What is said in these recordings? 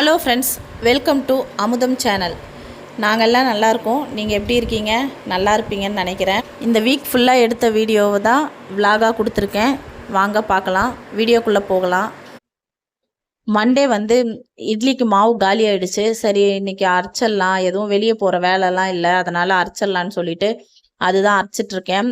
Hello friends welcome to Amudham channel நாங்கள்லாம் நல்லாயிருக்கோம் நீங்கள் எப்படி இருக்கீங்க? நல்லா இருப்பீங்கன்னு நினைக்கிறேன். இந்த வீக் ஃபுல்லாக எடுத்த வீடியோவை தான் விலாகாக கொடுத்துருக்கேன். வாங்க பார்க்கலாம். வீடியோக்குள்ளே போகலாம். மண்டே வந்து இட்லிக்கு மாவு காலி ஆயிடுச்சு. சரி இன்னைக்கு அரைச்சிடலாம். எதுவும் வெளியே போகிற வேலைலாம் இல்லை. அதனால் அரைச்சிடலான்னு சொல்லிட்டு அதுதான் அரைச்சிட்ருக்கேன்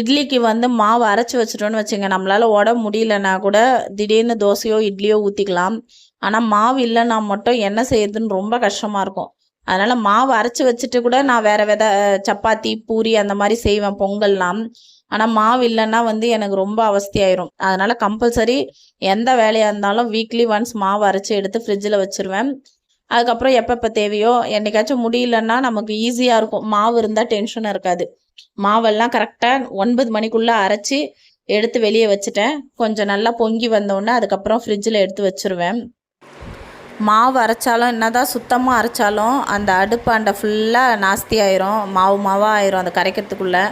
இட்லிக்கு வந்து மாவு அரைச்சி வச்சிட்டோன்னு வச்சுங்க நம்மளால் உடம்பு முடியலன்னா கூட திடீர்னு தோசையோ இட்லியோ ஊற்றிக்கலாம் ஆனால் மாவு இல்லைன்னா மட்டும் என்ன செய்யறதுன்னு ரொம்ப கஷ்டமாக இருக்கும். அதனால் மாவு அரைச்சி வச்சுட்டு கூட நான் வேறு வித சப்பாத்தி பூரி அந்த மாதிரி செய்வேன் பொங்கல்லாம். ஆனால் மாவு இல்லைன்னா வந்து எனக்கு ரொம்ப அவஸ்தியாயிரும். அதனால் கம்பல்சரி எந்த வேலையாக இருந்தாலும் வீக்லி ஒன்ஸ் மாவு அரைச்சி எடுத்து ஃப்ரிட்ஜில் வச்சுருவேன். அதுக்கப்புறம் எப்பப்போ தேவையோ என்னைக்காச்சும் முடியலன்னா நமக்கு ஈஸியாக இருக்கும். மாவு இருந்தால் டென்ஷன் இருக்காது. மாவெல்லாம் கரெக்டாக ஒன்பது மணிக்குள்ளே அரைச்சி எடுத்து வெளியே வச்சுட்டேன். கொஞ்சம் நல்லா பொங்கி வந்தோடனே அதுக்கப்புறம் ஃப்ரிட்ஜில் எடுத்து வச்சுருவேன். மாவு அரைச்சாலும் என்னதான் சுத்தமாக அரைச்சாலும் அந்த அடுப்பாண்டை ஃபுல்லாக நாஸ்தி ஆயிரும் மாவு மாவாக ஆயிரும் அந்த கரைக்கிறதுக்குள்ளே.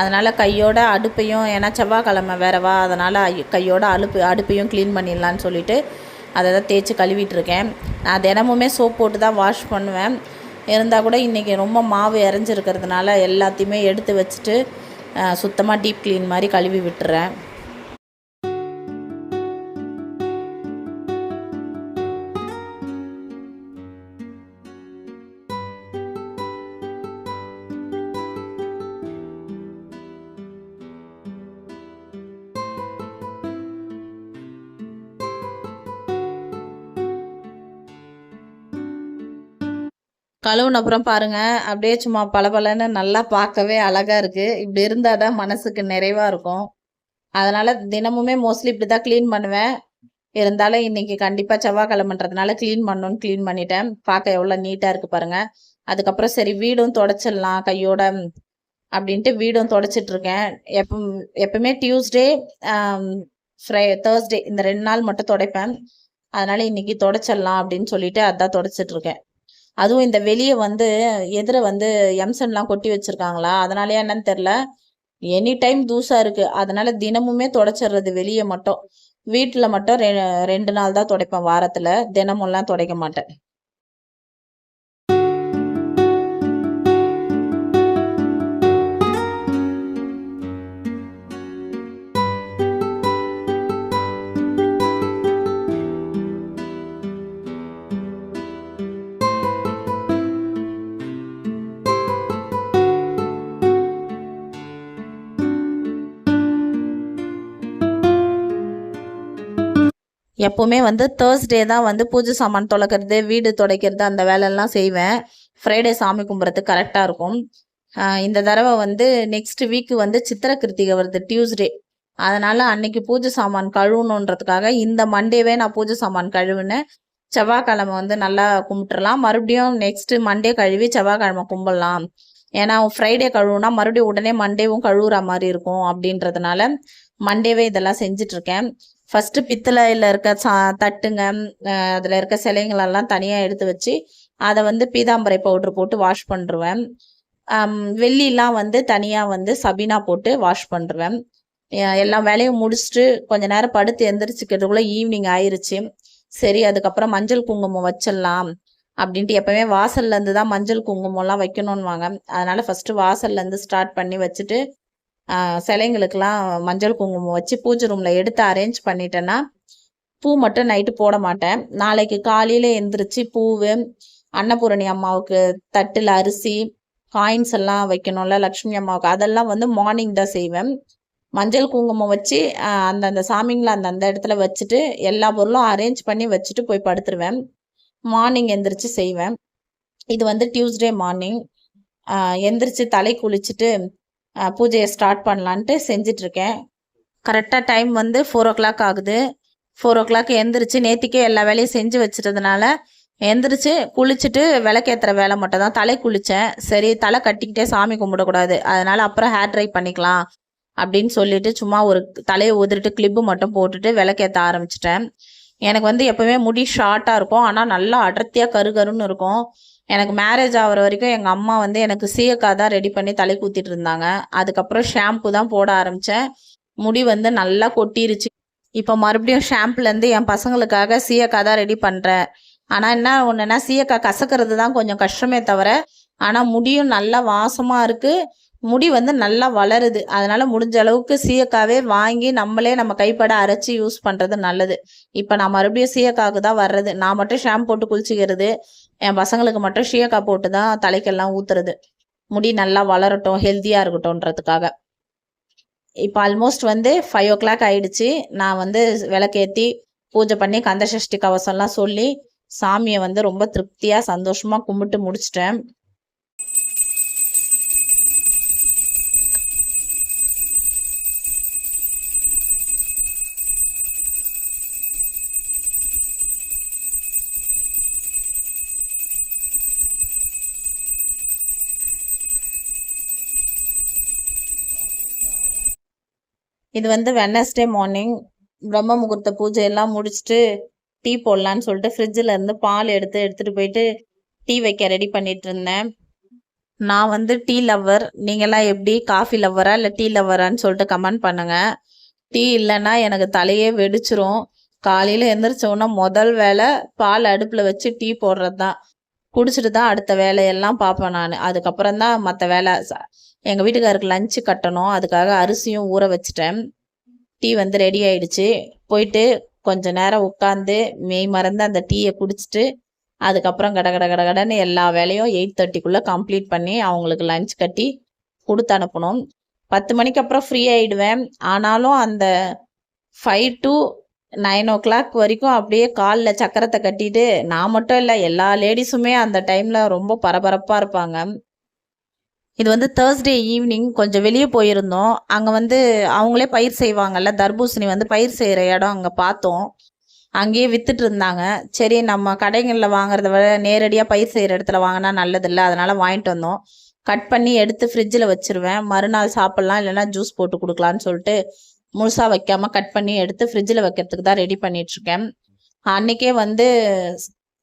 அதனால் கையோட அடுப்பையும் ஏன்னா செவ்வாய்க்கிழமை வேறவா அதனால் கையோட அடுப்பு அடுப்பையும் க்ளீன் பண்ணிடலான்னு சொல்லிட்டு அதை தான் தேய்ச்சி கழுவிட்டுருக்கேன். நான் தினமுமே சோப் போட்டு தான் வாஷ் பண்ணுவேன். இருந்தால் கூட இன்றைக்கி ரொம்ப மாவு இறஞ்சிருக்கிறதுனால எல்லாத்தையுமே எடுத்து வச்சுட்டு சுத்தமாக டீப் க்ளீன் மாதிரி கழுவி விட்டுறேன். கழுவுன அப்புறம் பாருங்க. அப்படியே சும்மா பளபளன்னு நல்லா பார்க்கவே அழகா இருக்கு. இப்படி இருந்தால் தான் மனசுக்கு நிறைவா இருக்கும். அதனால தினமுமே மோஸ்ட்லி இப்படி தான் க்ளீன் பண்ணுவேன். இருந்தாலும் இன்னைக்கு கண்டிப்பாக செவ்வாய்க்கிழமைன்றதுனால க்ளீன் பண்ணணும்னு க்ளீன் பண்ணிட்டேன். பார்க்க எவ்வளோ நீட்டாக இருக்கு பாருங்க. அதுக்கப்புறம் சரி வீடும் தொடச்சிடலாம் கையோட அப்படின்ட்டு வீடும் தொடச்சிட்டு இருக்கேன். எப்போ எப்பவுமே டியூஸ்டே ஃப்ரை தேர்ஸ்டே இந்த ரெண்டு நாள் மட்டும் துடைப்பேன். அதனால இன்னைக்கு தொடச்சிடலாம் அப்படின்னு சொல்லிட்டு அதான் தொடச்சிட்டு இருக்கேன். அதுவும் இந்த வெளியே வந்து எதிர வந்து எம்சன்லாம் கொட்டி வச்சிருக்காங்களா? அதனாலயா என்னன்னு தெரில. எனி டைம் தூசாக இருக்குது அதனால் தினமுமே தொடச்சிடுறது வெளியே மட்டும். வீட்டில் மட்டும் ரெ ரெண்டு நாள் தான் துடைப்பேன். வாரத்தில் தினமும்லாம் துடைக்க மாட்டேன். எப்போவுமே வந்து தேர்ஸ்டே தான் வந்து பூஜை சாமான் துலக்கிறது வீடு துடைக்கிறது அந்த வேலையெல்லாம் செய்வேன். ஃப்ரைடே சாமி கும்பிட்றதுக்கு கரெக்டாக இருக்கும். இந்த தடவை வந்து நெக்ஸ்ட் வீக் வந்து சித்திர கிருத்திகை வருது டியூஸ்டே அதனால் அன்னைக்கு பூஜை சாமான் கழுவணுன்றதுக்காக இந்த மண்டேவே நான் பூஜை சாமான் கழுவினேன். செவ்வாய்க்கிழமை வந்து நல்லா கும்பிட்டுறலாம். மறுபடியும் நெக்ஸ்ட் மண்டே கழுவி செவ்வாய்க்கிழமை கும்பிடலாம். ஏன்னா ஃப்ரைடே கழுவுனா மறுபடியும் உடனே மண்டேவும் கழுவுற மாதிரி இருக்கும் அப்படின்றதுனால மண்டேவே இதெல்லாம் செஞ்சிட்ருக்கேன் ஃபஸ்ட்டு பித்தளையில் இருக்க சா தட்டுங்க அதில் இருக்க சிலைங்களெல்லாம் தனியாக எடுத்து வச்சு அதை வந்து பீதாம்பரை பவுட்ரு போட்டு வாஷ் பண்ணுருவேன் வெள்ளிலாம் வந்து தனியாக வந்து சபீனா போட்டு வாஷ் பண்ணுருவேன் எல்லா வேலையும் முடிச்சுட்டு கொஞ்ச நேரம் படுத்து எந்திரிச்சிக்கிறதுக்குள்ளே ஈவினிங் ஆயிருச்சு. சரி அதுக்கப்புறம் மஞ்சள் குங்குமம் வச்சிடலாம் அப்படின்ட்டு எப்பவுமே வாசல்லேருந்து தான் மஞ்சள் குங்குமம்லாம் வைக்கணும்னு வாங்க அதனால் ஃபஸ்ட்டு வாசல்லேருந்து ஸ்டார்ட் பண்ணி வச்சுட்டு சிலைங்களுக்கெல்லாம் மஞ்சள் குங்குமம் வச்சு பூஜை ரூமில் எடுத்து அரேஞ்ச் பண்ணிட்டேன்னா பூ மட்டும் நைட்டு போட மாட்டேன். நாளைக்கு காலையில் எந்திரிச்சு பூவு அன்னபூரணி அம்மாவுக்கு தட்டில் அரிசி காயின்ஸ் எல்லாம் வைக்கணும்ல லக்ஷ்மி அம்மாவுக்கு. அதெல்லாம் வந்து மார்னிங் தான் செய்வேன். மஞ்சள் குங்குமம் வச்சு அந்தந்த சாமிங்களை அந்தந்த இடத்துல வச்சுட்டு எல்லா பொருளும் அரேஞ்ச் பண்ணி வச்சுட்டு போய் படுத்துருவேன். மார்னிங் எந்திரிச்சு செய்வேன். இது வந்து டியூஸ்டே மார்னிங் எந்திரிச்சு தலை குளிச்சுட்டு பூஜையை ஸ்டார்ட் பண்ணலான்ட்டு செஞ்சுட்டு இருக்கேன் கரெக்டாக டைம் வந்து ஃபோர் ஓ கிளாக் ஆகுது. ஃபோர் ஓ கிளாக் எந்திரிச்சு நேற்றுக்கே எல்லா வேலையும் செஞ்சு வச்சுட்டதுனால எந்திரிச்சு குளிச்சுட்டு விளக்கேத்துற வேலை மட்டும் தான். தலை குளித்தேன் சரி தலை கட்டிக்கிட்டே சாமி கும்பிடக்கூடாது. அதனால் அப்புறம் ஹேர் ட்ரை பண்ணிக்கலாம் அப்படின்னு சொல்லிட்டு சும்மா ஒரு தலையை உதிரிட்டு கிளிப்பு மட்டும் போட்டுட்டு விளக்கேற்ற ஆரம்பிச்சிட்டேன். எனக்கு வந்து எப்போவுமே முடி ஷார்ட்டாக இருக்கும். ஆனால் நல்லா அடர்த்தியாக கருகருன்னு இருக்கும். எனக்கு மேரேஜ் ஆகிற வரைக்கும் எங்கள் அம்மா வந்து எனக்கு சீயக்காய் தான் ரெடி பண்ணி தலை ஊத்திட்டு இருந்தாங்க. அதுக்கப்புறம் ஷாம்பு தான் போட ஆரம்பித்தேன் முடி வந்து நல்லா கொட்டிருச்சு. இப்போ மறுபடியும் ஷாம்புலேருந்து என் பசங்களுக்காக சீயக்காய் தான் ரெடி பண்ணுறேன் ஆனால் என்ன ஒன்றுனா சீயக்காய் கசக்கிறது தான் கொஞ்சம் கஷ்டமே தவிர ஆனால் முடியும் நல்லா வாசமாக இருக்குது முடி வந்து நல்லா வளருது. அதனால முடிஞ்ச அளவுக்கு சீயக்காவே வாங்கி நம்மளே நம்ம கைப்பட அரைச்சி யூஸ் பண்ணுறது நல்லது. இப்போ நான் மறுபடியும் சீயக்காவுக்கு தான் வர்றது. நான் மட்டும் ஷாம்பு போட்டு குளிச்சிக்கிறது. என் பசங்களுக்கு மட்டும் ஷியக்கா போட்டு தான் தலைக்கெல்லாம் ஊத்துறது. முடி நல்லா வளரட்டும் ஹெல்த்தியாக இருக்கட்டும்ன்றதுக்காக. இப்போ ஆல்மோஸ்ட் வந்து ஃபைவ் ஓ கிளாக் ஆயிடுச்சு. நான் வந்து விளக்கேற்றி பூஜை பண்ணி கந்தசஷ்டி கவசம்லாம் சொல்லி சாமியை வந்து ரொம்ப திருப்தியாக சந்தோஷமாக கும்பிட்டு முடிச்சிட்டேன். இது வந்து வெனஸ்டே மார்னிங் பிரம்ம முகூர்த்த பூஜை எல்லாம் முடிச்சுட்டு டீ போடலான்னு சொல்லிட்டு ஃப்ரிட்ஜில் இருந்து பால் எடுத்து எடுத்துகிட்டு போயிட்டு டீ வைக்க ரெடி பண்ணிட்டு இருந்தேன். நான் வந்து டீ லவ்வர் நீங்களாம் எப்படி? காஃபி லவ்வரா இல்லை டீ லவ்வரான்னு சொல்லிட்டு கமெண்ட் பண்ணுங்கள் டீ இல்லைன்னா எனக்கு தலையே வெடிச்சிரும். காலையில் எழுந்திரிச்சோன்னா முதல் வேலை பால் அடுப்பில் வச்சு டீ போடுறது தான் குடிச்சிட்டு தான் அடுத்த வேலையெல்லாம் பார்ப்பேன் நான். அதுக்கப்புறம் தான் மற்ற வேலை. ச- எங்கள் வீட்டுக்காருக்கு லஞ்சு கட்டணும். அதுக்காக அரிசியும் ஊற வச்சிட்டேன். டீ வந்து ரெடி ஆயிடுச்சு. போயிட்டு கொஞ்ச நேரம் உட்காந்து மெய் மறந்து அந்த டீயை குடிச்சிட்டு அதுக்கப்புறம் கட கட கட கடன்னு எல்லா வேலையும் எயிட் தேர்ட்டிக்குள்ளே கம்ப்ளீட் பண்ணி அவங்களுக்கு லஞ்ச் கட்டி கொடுத்து அனுப்பணும். பத்து மணிக்கு அப்புறம் ஃப்ரீ ஆகிடுவேன் ஆனாலும் அந்த five to nine o'clock வரைக்கும் அப்படியே காலில் சக்கரத்தை கட்டிட்டு நான் மட்டும் இல்லை எல்லா லேடிஸுமே அந்த டைமில் ரொம்ப பரபரப்பாக இருப்பாங்க. இது வந்து தேர்ஸ்டே ஈவினிங் கொஞ்சம் வெளியே போயிருந்தோம். அங்கே வந்து அவங்களே பயிர் செய்வாங்கல்ல தர்பூசணி வந்து பயிர் செய்கிற இடம் அங்கே பார்த்தோம். அங்கேயே வித்துட்டு இருந்தாங்க. சரி நம்ம கடைகளில் வாங்குறத விட நேரடியாக பயிர் செய்கிற இடத்துல வாங்கினா நல்லதில்ல அதனால் வாங்கிட்டு வந்தோம். கட் பண்ணி எடுத்து ஃப்ரிட்ஜில் வச்சிருவேன். மறுநாள் சாப்பிட்லாம் இல்லைன்னா ஜூஸ் போட்டு கொடுக்கலான்னு சொல்லிட்டு முழுசாக வைக்காமல் கட் பண்ணி எடுத்து ஃப்ரிட்ஜில் வைக்கிறதுக்கு தான் ரெடி பண்ணிகிட்ருக்கேன் அன்றைக்கே வந்து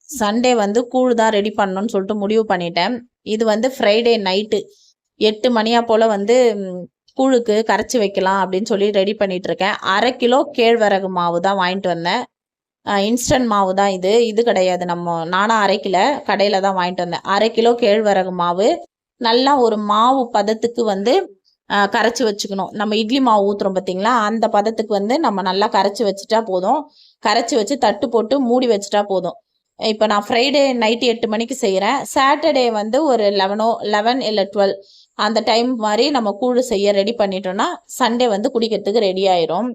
சண்டே வந்து கூழ் தான் ரெடி பண்ணணும்னு சொல்லிட்டு முடிவு பண்ணிட்டேன். இது வந்து ஃப்ரைடே நைட்டு எட்டு மணியா போல் வந்து கூழுக்கு கரைச்சி வைக்கலாம் அப்படின்னு சொல்லி ரெடி பண்ணிட்டு இருக்கேன் அரை கிலோ கேழ்வரகு மாவு தான் வாங்கிட்டு வந்தேன். இன்ஸ்டன்ட் மாவு தான் இது. இது கிடையாது. நம்ம நானும் அரைக்கல கடையில் தான் வாங்கிட்டு வந்தேன். அரை கிலோ கேழ்வரகு மாவு. நல்லா ஒரு மாவு பதத்துக்கு வந்து கரைச்சி வச்சுக்கணும். நம்ம இட்லி மாவு ஊற்றுறோம் பார்த்தீங்களா அந்த பதத்துக்கு வந்து நம்ம நல்லா கரைச்சி வச்சுட்டா போதும். கரைச்சி வச்சு தட்டு போட்டு மூடி வச்சுட்டா போதும். இப்போ நான் ஃப்ரைடே நைட்டு எட்டு மணிக்கு செய்கிறேன் சாட்டர்டே வந்து ஒரு லெவனோ லெவன் இல்லை டுவெல் அந்த டைம் மாதிரி நம்ம கூழ் செய்ய ரெடி பண்ணிட்டோம்னா சண்டே வந்து குடிக்கிறதுக்கு ரெடி ஆயிரும்.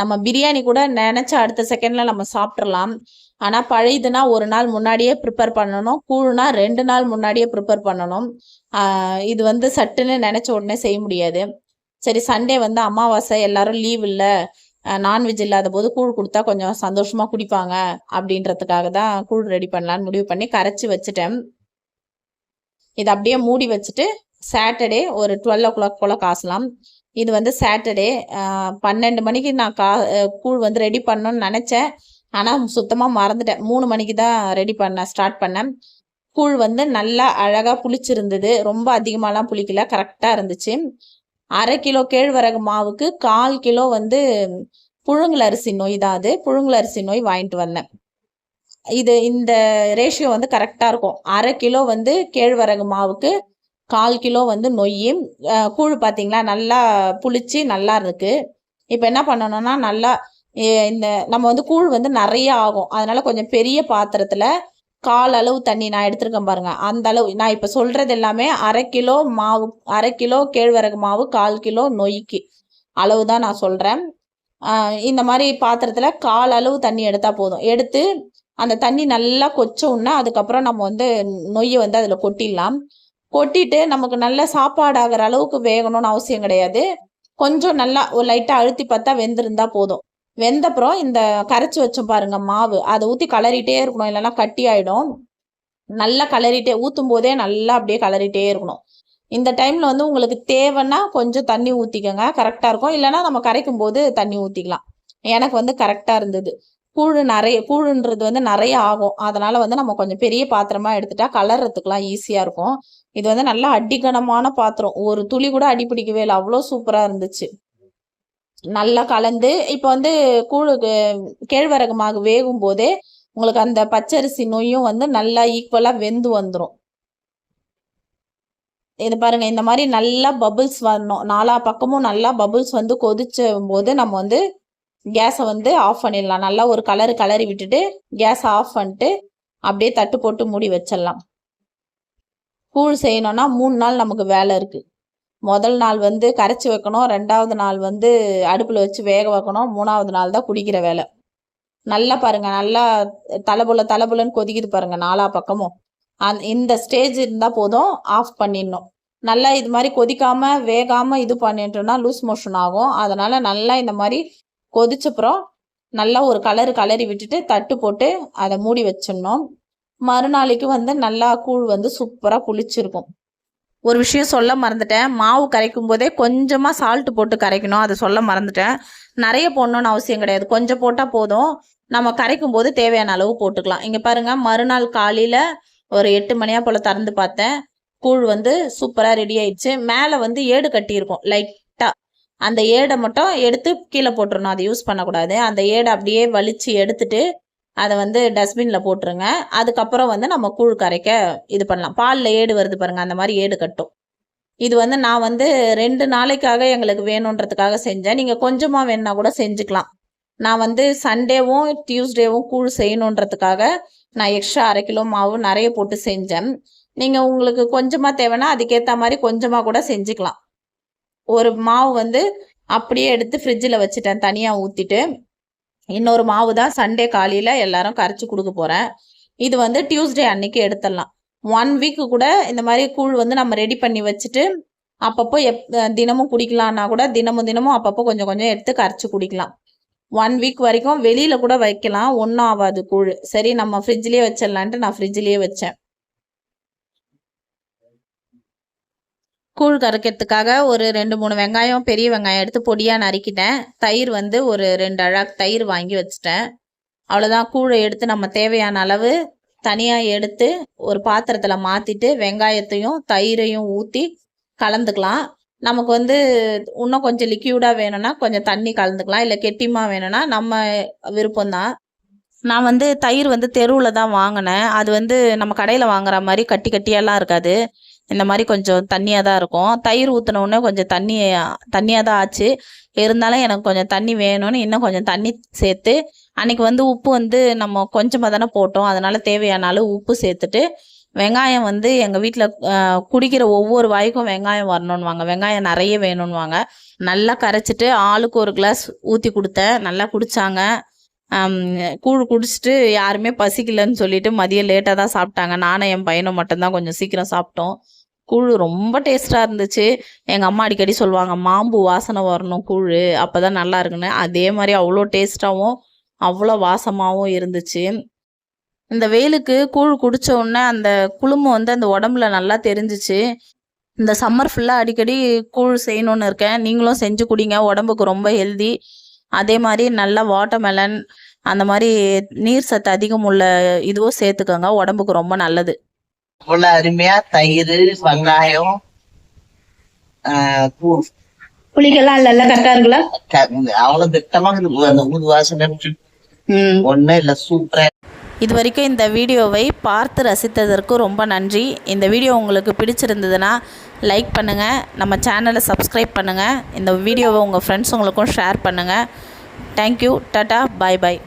நம்ம பிரியாணி கூட நினச்ச அடுத்த செகண்டில் நம்ம சாப்பிட்றலாம் ஆனால் பழையதுனா ஒரு நாள் முன்னாடியே ப்ரிப்பேர் பண்ணணும். கூழ்னா ரெண்டு நாள் முன்னாடியே ப்ரிப்பேர் பண்ணணும். இது வந்து சட்டுன்னு நினச்ச உடனே செய்ய முடியாது. சரி சண்டே வந்து அமாவாசை எல்லாரும் லீவ் இல்லை. நான்வெஜ் இல்லாத போது கூழ் கொடுத்தா கொஞ்சம் சந்தோஷமாக குடிப்பாங்க. அப்படின்றதுக்காக தான் கூழ் ரெடி பண்ணலான்னு முடிவு பண்ணி கரைச்சி வச்சுட்டேன். இதை அப்படியே மூடி வச்சுட்டு சாட்டர்டே ஒரு டுவெல் ஓ கிளாக் போல் காசலாம். இது வந்து சாட்டர்டே பன்னெண்டு மணிக்கு நான் கா கூழ் வந்து ரெடி பண்ணணும்னு நினச்சேன். ஆனால் சுத்தமாக மறந்துட்டேன். மூணு மணிக்கு தான் ரெடி பண்ண ஸ்டார்ட் பண்ணேன். கூழ் வந்து நல்லா அழகாக புளிச்சிருந்தது. ரொம்ப அதிகமாலாம் புளிக்கல. கரெக்டாக இருந்துச்சு. அரை கிலோ கேழ்வரகு மாவுக்கு கால் கிலோ வந்து புழுங்கல் அரிசி நோய் தான் அது. புழுங்கல் அரிசி நோய் வாங்கிட்டு வந்தேன். இது இந்த ரேஷியோ வந்து கரெக்டாக இருக்கும். அரை கிலோ வந்து கேழ்வரகு மாவுக்கு கால் கிலோ வந்து நொய்யும் கூழ் பார்த்தீங்களா நல்லா புளிச்சு நல்லா இருக்கு. இப்போ என்ன பண்ணணும்னா நல்லா இந்த நம்ம வந்து கூழ் வந்து நிறைய ஆகும். அதனால கொஞ்சம் பெரிய பாத்திரத்தில் கால் அளவு தண்ணி நான் எடுத்திருக்கேன் பாருங்க. அந்த அளவு நான் இப்போ சொல்றது எல்லாமே அரை கிலோ மாவு அரை கிலோ கேழ்வரகு மாவு கால் கிலோ நொய்க்கு. அளவு தான் நான் சொல்கிறேன் இந்த மாதிரி பாத்திரத்தில் கால் அளவு தண்ணி எடுத்தால் போதும். எடுத்து அந்த தண்ணி நல்லா கொச்ச உடனே அதுக்கப்புறம் நம்ம வந்து நொய்யை வந்து அதில் கொட்டிடலாம். கொட்டிட்டு நமக்கு நல்ல சாப்பாடு ஆகிற அளவுக்கு வேகணும்னு அவசியம் கிடையாது. கொஞ்சம் நல்லா ஒரு லைட்டாக அழுத்தி பார்த்தா வெந்திருந்தா போதும். வெந்தப்புறம் இந்த கரைச்சி வச்சோம் பாருங்க மாவு. அதை ஊற்றி கலரிட்டே இருக்கணும். இல்லைன்னா கட்டி ஆயிடும். நல்லா கலரிட்டே ஊற்றும் போதே நல்லா அப்படியே கலரிட்டே இருக்கணும். இந்த டைம்ல வந்து உங்களுக்கு தேவைன்னா கொஞ்சம் தண்ணி ஊற்றிக்கோங்க கரெக்டாக இருக்கும். இல்லைன்னா நம்ம கரைக்கும் போது தண்ணி ஊற்றிக்கலாம் எனக்கு வந்து கரெக்டாக இருந்தது. கூழு நிறைய கூழுன்றது வந்து நிறைய ஆகும். அதனால வந்து நம்ம கொஞ்சம் பெரிய பாத்திரமா எடுத்துட்டா கலர்றதுக்குலாம் ஈஸியாக இருக்கும். இது வந்து நல்லா அடிக்கனமான பாத்திரம். ஒரு துளி கூட அடிப்பிடிக்கவே இல்லை. அவ்வளோ சூப்பராக இருந்துச்சு. நல்லா கலந்து இப்போ வந்து கூழு கேழ்வரகு மாவு வேகும் போதே உங்களுக்கு அந்த பச்சரிசி நொய்யும் வந்து நல்லா ஈக்குவலாக வெந்து வந்துடும் இது பாருங்க இந்த மாதிரி நல்லா பபுள்ஸ் வரணும். நாலா பக்கமும் நல்லா பபுள்ஸ் வந்து கொதிச்சும் போது நம்ம வந்து கேஸை வந்து ஆஃப் பண்ணிடலாம். நல்லா ஒரு கலரு கலரி விட்டுட்டு கேஸை ஆஃப் பண்ணிட்டு அப்படியே தட்டு போட்டு மூடி வச்சிடலாம். கூழ் செய்யணும்னா மூணு நாள் நமக்கு வேலை இருக்குது முதல் நாள் வந்து கரைச்சி வைக்கணும் ரெண்டாவது நாள் வந்து அடுப்பில் வச்சு வேக வைக்கணும் மூணாவது நாள் தான் குடிக்கிற வேலை. நல்லா பாருங்க நல்லா தலைபுல தலைபுலன்னு கொதிக்குது பாருங்க நாலா பக்கமும். அந் இந்த ஸ்டேஜ் இருந்தால் போதும் ஆஃப் பண்ணிடணும். நல்லா இது மாதிரி கொதிக்காம வேகாம இது பண்ணிட்டோம்னா லூஸ் மோஷன் ஆகும். அதனால நல்லா இந்த மாதிரி கொதிச்சப்புறம் நல்லா ஒரு கலரு கலரி விட்டுட்டு தட்டு போட்டு அதை மூடி வச்சிடணும். மறுநாளைக்கு வந்து நல்லா கூழ் வந்து சூப்பராக புளிச்சிருக்கும். ஒரு விஷயம் சொல்ல மறந்துட்டேன். மாவு கரைக்கும் போதே கொஞ்சமாக சால்ட் போட்டு கரைக்கணும். அதை சொல்ல மறந்துட்டேன். நிறைய போடணும்னு அவசியம் கிடையாது. கொஞ்சம் போட்டால் போதும். நம்ம கரைக்கும் போது தேவையான அளவு போட்டுக்கலாம். இங்கே பாருங்கள் மறுநாள் காலையில் ஒரு எட்டு மணியாக போல் திறந்து பார்த்தேன். கூழ் வந்து சூப்பராக ரெடி ஆயிடுச்சு. மேலே வந்து ஏடு கட்டியிருக்கும் லைட்டாக அந்த ஏடை மட்டும் எடுத்து கீழே போட்டுருணும் அதை யூஸ் பண்ணக்கூடாது. அந்த ஏடை அப்படியே வலிச்சு எடுத்துட்டு அதை வந்து டஸ்ட்பினில் போட்டுருங்க. அதுக்கப்புறம் வந்து நம்ம கூழ் கரைக்க இது பண்ணலாம். பாலில் ஏடு வருது பாருங்கள் அந்த மாதிரி ஏடு கட்டும். இது வந்து நான் வந்து ரெண்டு நாளைக்காக எங்களுக்கு வேணுன்றதுக்காக செஞ்சேன். நீங்கள் கொஞ்சமாக வேணுன்னா கூட செஞ்சுக்கலாம். நான் வந்து சண்டேவும் டியூஸ்டேவும் கூழ் செய்யணுன்றதுக்காக நான் எக்ஸ்ட்ரா அரை கிலோ மாவு நிறைய போட்டு செஞ்சேன். நீங்கள் உங்களுக்கு கொஞ்சமாக தேவைன்னா அதுக்கேற்ற மாதிரி கொஞ்சமாக கூட செஞ்சுக்கலாம். ஒரு மாவு வந்து அப்படியே எடுத்து ஃப்ரிட்ஜில் வச்சுட்டேன் தனியாக ஊற்றிட்டு இன்னொரு மாவு தான் சண்டே காலையில் எல்லாரும் கரைச்சி கொடுக்க போகிறேன் இது வந்து டியூஸ்டே அன்னைக்கு எடுத்துடலாம். ஒன் வீக்கு கூட இந்த மாதிரி கூழ் வந்து நம்ம ரெடி பண்ணி வச்சுட்டு அப்பப்போ எப் தினமும் குடிக்கலான்னா கூட தினமும் தினமும் அப்பப்போ கொஞ்சம் கொஞ்சம் எடுத்து கரைச்சி குடிக்கலாம். ஒன் வீக் வரைக்கும் வெளியில் கூட வைக்கலாம். ஒன்றும் ஆகாது கூழ். சரி நம்ம ஃப்ரிட்ஜ்லேயே வச்சிடலான்ட்டு நான் ஃப்ரிட்ஜ்லேயே வச்சேன். கூழ் கரைக்கிறதுக்காக ஒரு ரெண்டு மூணு வெங்காயம் பெரிய வெங்காயம் எடுத்து பொடியாக நறுக்கிட்டேன். தயிர் வந்து ஒரு ரெண்டு அழாக் தயிர் வாங்கி வச்சுட்டேன். அவ்வளோதான் கூழை எடுத்து நம்ம தேவையான அளவு தனியாக எடுத்து ஒரு பாத்திரத்தில் மாற்றிட்டு வெங்காயத்தையும் தயிரையும் ஊற்றி கலந்துக்கலாம். நமக்கு வந்து இன்னும் கொஞ்சம் லிக்யூடாக வேணும்னா கொஞ்சம் தண்ணி கலந்துக்கலாம். இல்லை கெட்டிமாக வேணும்னா நம்ம விருப்பம்தான். நான் வந்து தயிர் வந்து தெருவில் தான் வாங்கினேன். அது வந்து நம்ம கடையில் வாங்குற மாதிரி கட்டி கட்டியெல்லாம் இருக்காது. இந்த மாதிரி கொஞ்சம் தண்ணியாக தான் இருக்கும். தயிர் ஊற்றினோடனே கொஞ்சம் தண்ணி தண்ணியாக தான் ஆச்சு. இருந்தாலும் எனக்கு கொஞ்சம் தண்ணி வேணும்னு இன்னும் கொஞ்சம் தண்ணி சேர்த்து அன்னைக்கு வந்து உப்பு வந்து நம்ம கொஞ்சமாக தானே போட்டோம். அதனால் தேவையான அளவு உப்பு சேர்த்துட்டு வெங்காயம் வந்து எங்கள் வீட்டில் குடிக்கிற ஒவ்வொரு வாய்க்கும் வெங்காயம் வரணுன்னுவாங்க வெங்காயம் நிறைய வேணும்னுவாங்க. நல்லா கரைச்சிட்டு ஆளுக்கு ஒரு கிளாஸ் ஊற்றி கொடுத்தேன். நல்லா குடித்தாங்க கூழ் குடிச்சிட்டு யாருமே பசிக்கலன்னு சொல்லிட்டு மதியம் லேட்டாக தான் சாப்பிட்டாங்க. நானும் என் பையனும் மட்டும்தான் கொஞ்சம் சீக்கிரம் சாப்பிட்டோம். கூழ் ரொம்ப டேஸ்ட்டாக இருந்துச்சு. எங்கள் அம்மா அடிக்கடி சொல்லுவாங்க மாம்பு வாசனை வரணும் கூழ் அப்போ தான் நல்லா இருக்குன்னு. அதே மாதிரி அவ்வளோ டேஸ்ட்டாகவும் அவ்வளோ வாசமாகவும் இருந்துச்சு. இந்த வெயிலுக்கு கூழ் குடித்த உடனே அந்த குளுமை வந்து அந்த உடம்புல நல்லா தெரிஞ்சிச்சு. இந்த சம்மர் ஃபுல்லாக அடிக்கடி கூழ் செய்யணுன்னு இருக்கேன். நீங்களும் செஞ்சு குடிங்க உடம்புக்கு ரொம்ப ஹெல்தி அதே மாதிரி நல்லா வாட்டர்மெலன் அந்த மாதிரி நீர் சத்து அதிகம் உள்ள இதுவும் சேர்த்துக்கோங்க. உடம்புக்கு ரொம்ப நல்லது. இவ்வளவு அருமையா தயிர் வெங்காயம் ஆஹ் பூ- புளிக்கெல்லாம் இல்லைல்ல கரெக்டாக இருக்குல்ல? அவ்வளவு திட்டமாக இருக்கு அந்த ஊது வாசனை ஒண்ணும் இல்ல சூப்பரா இது வரைக்கும் இந்த வீடியோவை பார்த்து ரசித்ததற்கு ரொம்ப நன்றி. இந்த வீடியோ உங்களுக்கு பிடிச்சிருந்ததுன்னா லைக் பண்ணுங்கள் நம்ம சேனலை சப்ஸ்கிரைப் பண்ணுங்கள் இந்த வீடியோவை உங்கள் ஃப்ரெண்ட்ஸுங்களுக்கும் ஷேர் பண்ணுங்கள் thank you tata bye bye